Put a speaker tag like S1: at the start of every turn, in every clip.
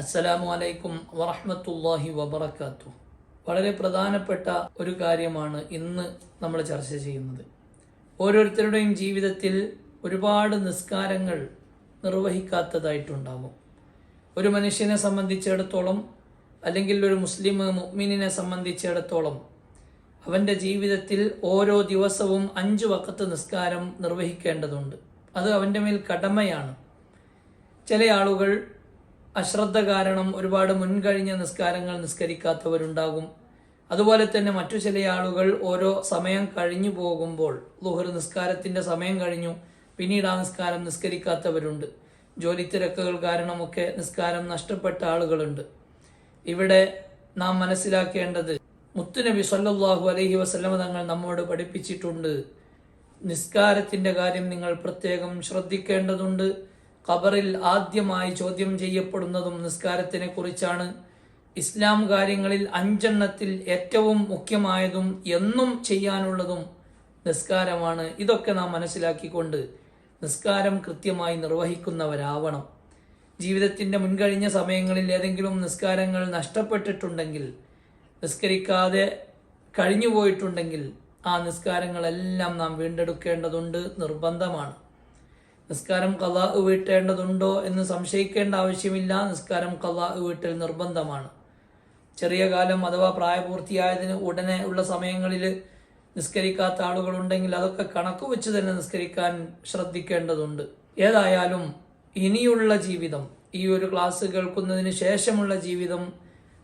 S1: അസ്സലാമു അലൈക്കും വറഹമത്തല്ലാഹി വബർക്കാത്തു വളരെ പ്രധാനപ്പെട്ട ഒരു കാര്യമാണ് ഇന്ന് നമ്മൾ ചർച്ച ചെയ്യുന്നത്. ഓരോരുത്തരുടെയും ജീവിതത്തിൽ ഒരുപാട് നിസ്കാരങ്ങൾ നിർവഹിക്കാത്തതായിട്ടുണ്ടാകും ഒരു മനുഷ്യനെ സംബന്ധിച്ചിടത്തോളം അല്ലെങ്കിൽ ഒരു മുസ്ലിം മുഅ്മിനിനെ സംബന്ധിച്ചിടത്തോളം അവന്റെ ജീവിതത്തിൽ ഓരോ ദിവസവും അഞ്ച് വക്കത്ത് നിസ്കാരം നിർവഹിക്കേണ്ടതുണ്ട്. അത് അവന്റെ മേൽ കടമയാണ്. ചില ആളുകൾ അശ്രദ്ധ കാരണം ഒരുപാട് മുൻകഴിഞ്ഞ നിസ്കാരങ്ങൾ നിസ്കരിക്കാത്തവരുണ്ടാകും. അതുപോലെ തന്നെ മറ്റു ചില ആളുകൾ ഓരോ സമയം കഴിഞ്ഞു പോകുമ്പോൾ ലുഹർ നിസ്കാരത്തിന്റെ സമയം കഴിഞ്ഞു പിന്നീട് ആ നിസ്കാരം നിസ്കരിക്കാത്തവരുണ്ട്. ജോലി തിരക്കുകൾ കാരണമൊക്കെ നിസ്കാരം നഷ്ടപ്പെട്ട ആളുകളുണ്ട്. ഇവിടെ നാം മനസ്സിലാക്കേണ്ടത് മുത്തുനബി സല്ലാഹു അലഹി വസ്ലമ തങ്ങൾ നമ്മോട് പഠിപ്പിച്ചിട്ടുണ്ട് നിസ്കാരത്തിന്റെ കാര്യം നിങ്ങൾ പ്രത്യേകം ശ്രദ്ധിക്കേണ്ടതുണ്ട്. ഖബറിൽ ആദ്യമായി ചോദ്യം ചെയ്യപ്പെടുന്നതും നിസ്കാരത്തിനെ കുറിച്ചാണ്. ഇസ്ലാം കാര്യങ്ങളിൽ അഞ്ചെണ്ണത്തിൽ ഏറ്റവും മുഖ്യമായതും എന്നും ചെയ്യാനുള്ളതും നിസ്കാരമാണ്. ഇതൊക്കെ നാം മനസ്സിലാക്കിക്കൊണ്ട് നിസ്കാരം കൃത്യമായി നിർവഹിക്കുന്നവരാവണം. ജീവിതത്തിന്റെ മുൻകഴിഞ്ഞ സമയങ്ങളിൽ ഏതെങ്കിലും നിസ്കാരങ്ങൾ നഷ്ടപ്പെട്ടിട്ടുണ്ടെങ്കിൽ നിസ്കരിക്കാതെ കഴിഞ്ഞു പോയിട്ടുണ്ടെങ്കിൽ ആ നിസ്കാരങ്ങളെല്ലാം നാം വീണ്ടെടുക്കേണ്ടതുണ്ട് നിർബന്ധമാണ്. നിസ്കാരം കലാ വീട്ടേണ്ടതുണ്ടോ എന്ന് സംശയിക്കേണ്ട ആവശ്യമില്ല. നിസ്കാരം കലാ വീട്ടൽ നിർബന്ധമാണ്. ചെറിയ കാലം അഥവാ പ്രായപൂർത്തിയായതിന് ഉടനെ ഉള്ള സമയങ്ങളിൽ നിസ്കരിക്കാത്ത ആളുകളുണ്ടെങ്കിൽ അതൊക്കെ കണക്ക് വെച്ച് തന്നെ നിസ്കരിക്കാൻ ശ്രദ്ധിക്കേണ്ടതുണ്ട്. ഏതായാലും ഇനിയുള്ള ജീവിതം ഈ ഒരു ക്ലാസ് കേൾക്കുന്നതിന് ശേഷമുള്ള ജീവിതം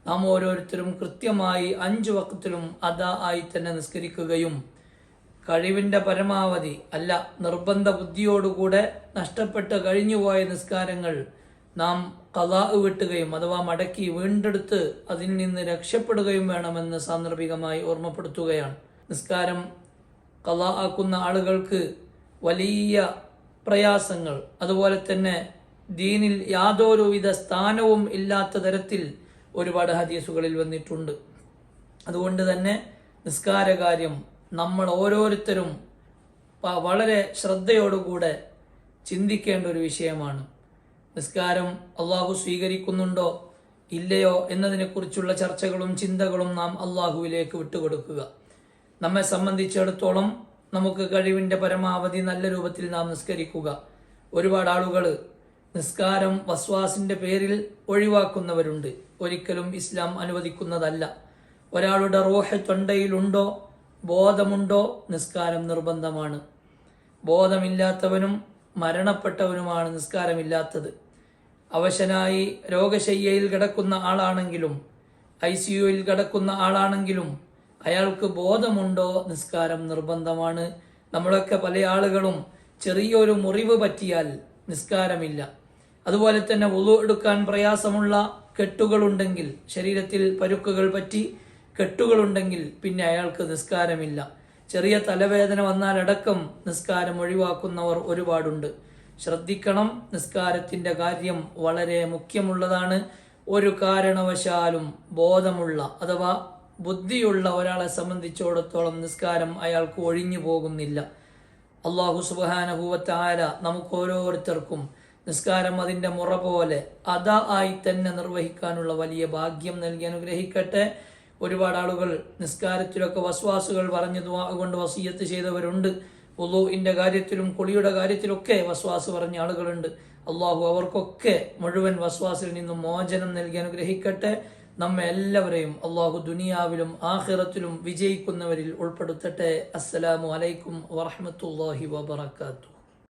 S1: നാം ഓരോരുത്തരും കൃത്യമായി അഞ്ചു വക്കത്തിലും അതാ ആയി തന്നെ നിസ്കരിക്കുകയും കഴിവിന്റെ പരമാവധി അല്ല നിർബന്ധ ബുദ്ധിയോടുകൂടെ നഷ്ടപ്പെട്ട് കഴിഞ്ഞുപോയ നിസ്കാരങ്ങൾ നാം കലാ വിട്ടുകയും അഥവാ മടക്കി വീണ്ടെടുത്ത് അതിൽ നിന്ന് രക്ഷപ്പെടുകയും വേണമെന്ന് സാന്ദർഭികമായി ഓർമ്മപ്പെടുത്തുകയാണ്. നിസ്കാരം കലാ ആക്കുന്ന ആളുകൾക്ക് വലിയ പ്രയാസങ്ങൾ. അതുപോലെ തന്നെ ദീനിൽ യാതൊരുവിധ സ്ഥാനവും ഇല്ലാത്ത തരത്തിൽ ഒരുപാട് ഹദീസുകളിൽ വന്നിട്ടുണ്ട്. അതുകൊണ്ട് തന്നെ നിസ്കാരകാര്യം നമ്മൾ ഓരോരുത്തരും വളരെ ശ്രദ്ധയോടുകൂടെ ചിന്തിക്കേണ്ട ഒരു വിഷയമാണ്. നിസ്കാരം അള്ളാഹു സ്വീകരിക്കുന്നുണ്ടോ? ഇല്ലയോ? എന്നതിനെക്കുറിച്ചുള്ള ചർച്ചകളും ചിന്തകളും നാം അള്ളാഹുവിലേക്ക് വിട്ടുകൊടുക്കുക. നമ്മെ സംബന്ധിച്ചിടത്തോളം നമുക്ക് കഴിവിന്റെ പരമാവധി നല്ല രൂപത്തിൽ നാം നിസ്കരിക്കുക. ഒരുപാട് ആളുകൾ നിസ്കാരം വസ്വാസിന്റെ പേരിൽ ഒഴിവാക്കുന്നവരുണ്ട്. ഒരിക്കലും ഇസ്ലാം അനുവദിക്കുന്നതല്ല. ഒരാളുടെ റോഹ തൊണ്ടയിലുണ്ടോ ബോധമുണ്ടോ? നിസ്കാരം നിർബന്ധമാണ്. ബോധമില്ലാത്തവനും മരണപ്പെട്ടവനുമാണ് നിസ്കാരമില്ലാത്തത്. അവശനായി രോഗശയ്യയിൽ കിടക്കുന്ന ആളാണെങ്കിലും ഐ സി യുയിൽ കിടക്കുന്ന ആളാണെങ്കിലും അയാൾക്ക് ബോധമുണ്ടോ? നിസ്കാരം നിർബന്ധമാണ്. നമ്മളൊക്കെ പല ആളുകളും ചെറിയൊരു മുറിവ് പറ്റിയാൽ നിസ്കാരമില്ല. അതുപോലെ തന്നെ ഉളു എടുക്കാൻ പ്രയാസമുള്ള കെട്ടുകളുണ്ടെങ്കിൽ ശരീരത്തിൽ പരുക്കുകൾ പറ്റി കെട്ടുകളുണ്ടെങ്കിൽ പിന്നെ അയാൾക്ക് നിസ്കാരമില്ല. ചെറിയ തലവേദന വന്നാൽ വന്നാലടക്കം നിസ്കാരം ഒഴിവാക്കുന്നവർ ഒരുപാടുണ്ട്. ശ്രദ്ധിക്കണം നിസ്കാരത്തിന്റെ കാര്യം വളരെ മുഖ്യമുള്ളതാണ്. ഒരു കാരണവശാലും ബോധമുള്ള അഥവാ ബുദ്ധിയുള്ള ഒരാളെ സംബന്ധിച്ചിടത്തോളം നിസ്കാരം അയാൾക്ക് ഒഴിഞ്ഞു പോകുന്നില്ല. അള്ളാഹു സുബാനഹൂവത്താര നമുക്ക് ഓരോരുത്തർക്കും നിസ്കാരം അതിന്റെ മുറ പോലെ അതാ ആയി തന്നെ നിർവഹിക്കാനുള്ള വലിയ ഭാഗ്യം നൽകി അനുഗ്രഹിക്കട്ടെ. ഒരുപാട് ആളുകൾ നിസ്കാരത്തിലൊക്കെ വസ്വാസുകൾ പറഞ്ഞു കൊണ്ട് വസീയത്ത് ചെയ്തവരുണ്ട്. ഉളുവിന്റെ കാര്യത്തിലും കുളിയുടെ കാര്യത്തിലൊക്കെ വസ്വാസ് പറഞ്ഞ ആളുകളുണ്ട്. അള്ളാഹു അവർക്കൊക്കെ മുഴുവൻ വസ്വാസിൽ നിന്നും മോചനം നൽകി അനുഗ്രഹിക്കട്ടെ. നമ്മെ എല്ലാവരെയും അള്ളാഹു ദുനിയാവിലും ആഹിറത്തിലും വിജയിക്കുന്നവരിൽ ഉൾപ്പെടുത്തട്ടെ. അസ്സലാമു അലൈക്കും വറഹ്മത്തുള്ളാഹി വബറകാതുഹു.